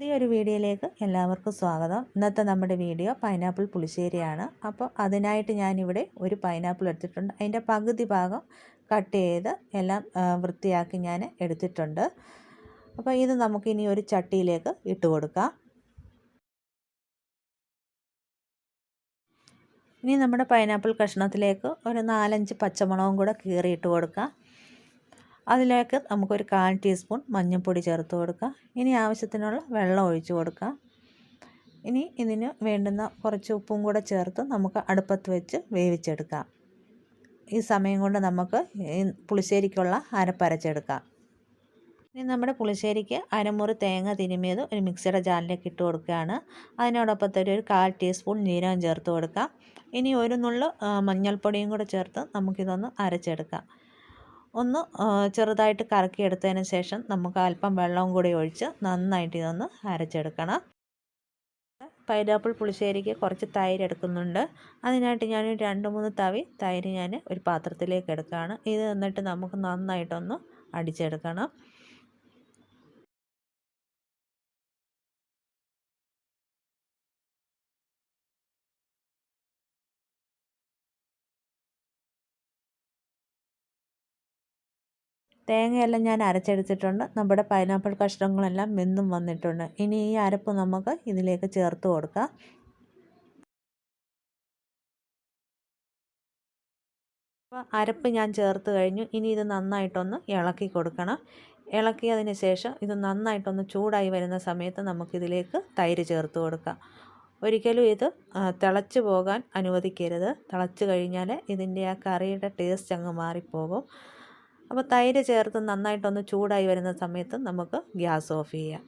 പുതിയൊരു വീഡിയോയിലേക്ക് എല്ലാവർക്കും സ്വാഗതം. ഇന്നത്തെ നമ്മുടെ വീഡിയോ പൈനാപ്പിൾ പുളിശ്ശേരിയാണ്. അപ്പോൾ അതിനായിട്ട് ഞാനിവിടെ ഒരു പൈനാപ്പിൾ എടുത്തിട്ടുണ്ട്. അതിന്റെ പകുതി ഭാഗം കട്ട് ചെയ്ത് എല്ലാം വൃത്തിയാക്കി ഞാൻ എടുത്തിട്ടുണ്ട്. അപ്പോൾ ഇത് നമുക്കിനി ഒരു ചട്ടിയിലേക്ക് ഇട്ട് കൊടുക്കാം. ഇനി നമ്മുടെ പൈനാപ്പിൾ കഷ്ണത്തിലേക്ക് ഒരു നാലഞ്ച് പച്ചമുളകും കൂടെ കീറിയിട്ട് കൊടുക്കാം. അതിലേക്ക് നമുക്കൊരു കാൽ ടീസ്പൂൺ മഞ്ഞൾപ്പൊടി ചേർത്ത് കൊടുക്കുക. ഇനി ആവശ്യത്തിനുള്ള വെള്ളം ഒഴിച്ചു കൊടുക്കുക. ഇനി ഇതിന് വേണ്ടുന്ന കുറച്ച് ഉപ്പും കൂടെ ചേർത്ത് നമുക്ക് അടുപ്പത്ത് വെച്ച് വേവിച്ചെടുക്കാം. ഈ സമയം കൊണ്ട് നമുക്ക് പുളിശ്ശേരിക്കുള്ള അരപ്പരച്ചെടുക്കാം ഇനി നമ്മുടെ പുളിശ്ശേരിക്ക് അരമുറി തേങ്ങ തിരുമിയത് ഒരു മിക്സിയുടെ ജാലിലേക്ക് ഇട്ട് കൊടുക്കുകയാണ്. അതിനോടൊപ്പം തന്നെ ഒരു കാൽ ടീസ്പൂൺ ജീരകം ചേർത്ത് കൊടുക്കാം. ഇനി ഒരു നുള്ളു മഞ്ഞൾപ്പൊടിയും കൂടെ ചേർത്ത് നമുക്കിതൊന്ന് അരച്ചെടുക്കാം. ഒന്ന് ചെറുതായിട്ട് കറക്കിയെടുത്തതിന് ശേഷം നമുക്ക് അല്പം വെള്ളവും കൂടി ഒഴിച്ച് നന്നായിട്ട് ഇതൊന്ന് അരച്ചെടുക്കണം. പൈനാപ്പിൾ പുളിശ്ശേരിക്ക് കുറച്ച് തൈര് എടുക്കുന്നുണ്ട്. അതിനായിട്ട് ഞാൻ രണ്ട് മൂന്ന് തവി തൈര് ഞാൻ ഒരു പാത്രത്തിലേക്ക് എടുക്കുകയാണ്. ഇത് എന്നിട്ട് നമുക്ക് നന്നായിട്ടൊന്ന് അടിച്ചെടുക്കണം. തേങ്ങയെല്ലാം ഞാൻ അരച്ചെടുത്തിട്ടുണ്ട്. നമ്മുടെ പൈനാപ്പിൾ കഷ്ണങ്ങളെല്ലാം വെന്തും വന്നിട്ടുണ്ട്. ഇനി ഈ അരപ്പ് നമുക്ക് ഇതിലേക്ക് ചേർത്ത് കൊടുക്കാം. അപ്പോൾ അരപ്പ് ഞാൻ ചേർത്ത് കഴിഞ്ഞു. ഇനി ഇത് നന്നായിട്ടൊന്ന് ഇളക്കി കൊടുക്കണം. ഇളക്കിയതിന് ശേഷം ഇത് നന്നായിട്ടൊന്ന് ചൂടായി വരുന്ന സമയത്ത് നമുക്കിതിലേക്ക് തൈര് ചേർത്ത് കൊടുക്കാം. ഒരിക്കലും ഇത് തിളച്ച് പോകാൻ അനുവദിക്കരുത്. തിളച്ച് കഴിഞ്ഞാൽ ഇതിന്റെ ആ കറിയുടെ ടേസ്റ്റ് അങ്ങ് മാറിപ്പോകും. അപ്പോൾ തൈര് ചേർത്ത് നന്നായിട്ടൊന്ന് ചൂടായി വരുന്ന സമയത്ത് നമുക്ക് ഗ്യാസ് ഓഫ് ചെയ്യാം.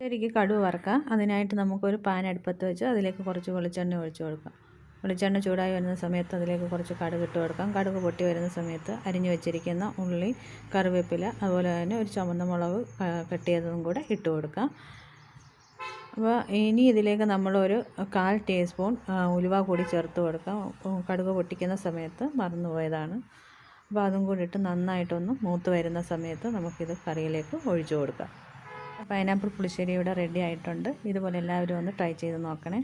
ശരിക്ക് കടുവ് വറക്കാം. അതിനായിട്ട് നമുക്കൊരു പാൻ അടുപ്പത്ത് വെച്ച് അതിലേക്ക് കുറച്ച് വെളിച്ചെണ്ണ ഒഴിച്ചു കൊടുക്കാം. വെളിച്ചെണ്ണ ചൂടായി വരുന്ന സമയത്ത് അതിലേക്ക് കുറച്ച് കടുക് ഇട്ട് കൊടുക്കാം. കടുക് പൊട്ടി വരുന്ന സമയത്ത് അരിഞ്ഞു വെച്ചിരിക്കുന്ന ഉള്ളി കറിവേപ്പില അതുപോലെ തന്നെ ഒരു ചുമന്ന മുളക് കെട്ടിയതും കൂടെ ഇട്ട് കൊടുക്കാം. അപ്പോൾ ഇനി ഇതിലേക്ക് നമ്മളൊരു കാൽ ടീസ്പൂൺ ഉലുവ കൂടി ചേർത്ത് കൊടുക്കാം. കടുക് പൊട്ടിക്കുന്ന സമയത്ത് മറന്നുപോയതാണ്. അപ്പോൾ അതും കൂടി ഇട്ട് നന്നായിട്ടൊന്ന് മൂത്ത് വരുന്ന സമയത്ത് നമുക്കിത് കറിയിലേക്ക് ഒഴിച്ചു കൊടുക്കാം. പൈനാപ്പിൾ പുളിശ്ശേരി ഇവിടെ റെഡി ആയിട്ടുണ്ട്. ഇതുപോലെ എല്ലാവരും ഒന്ന് ട്രൈ ചെയ്ത് നോക്കണേ.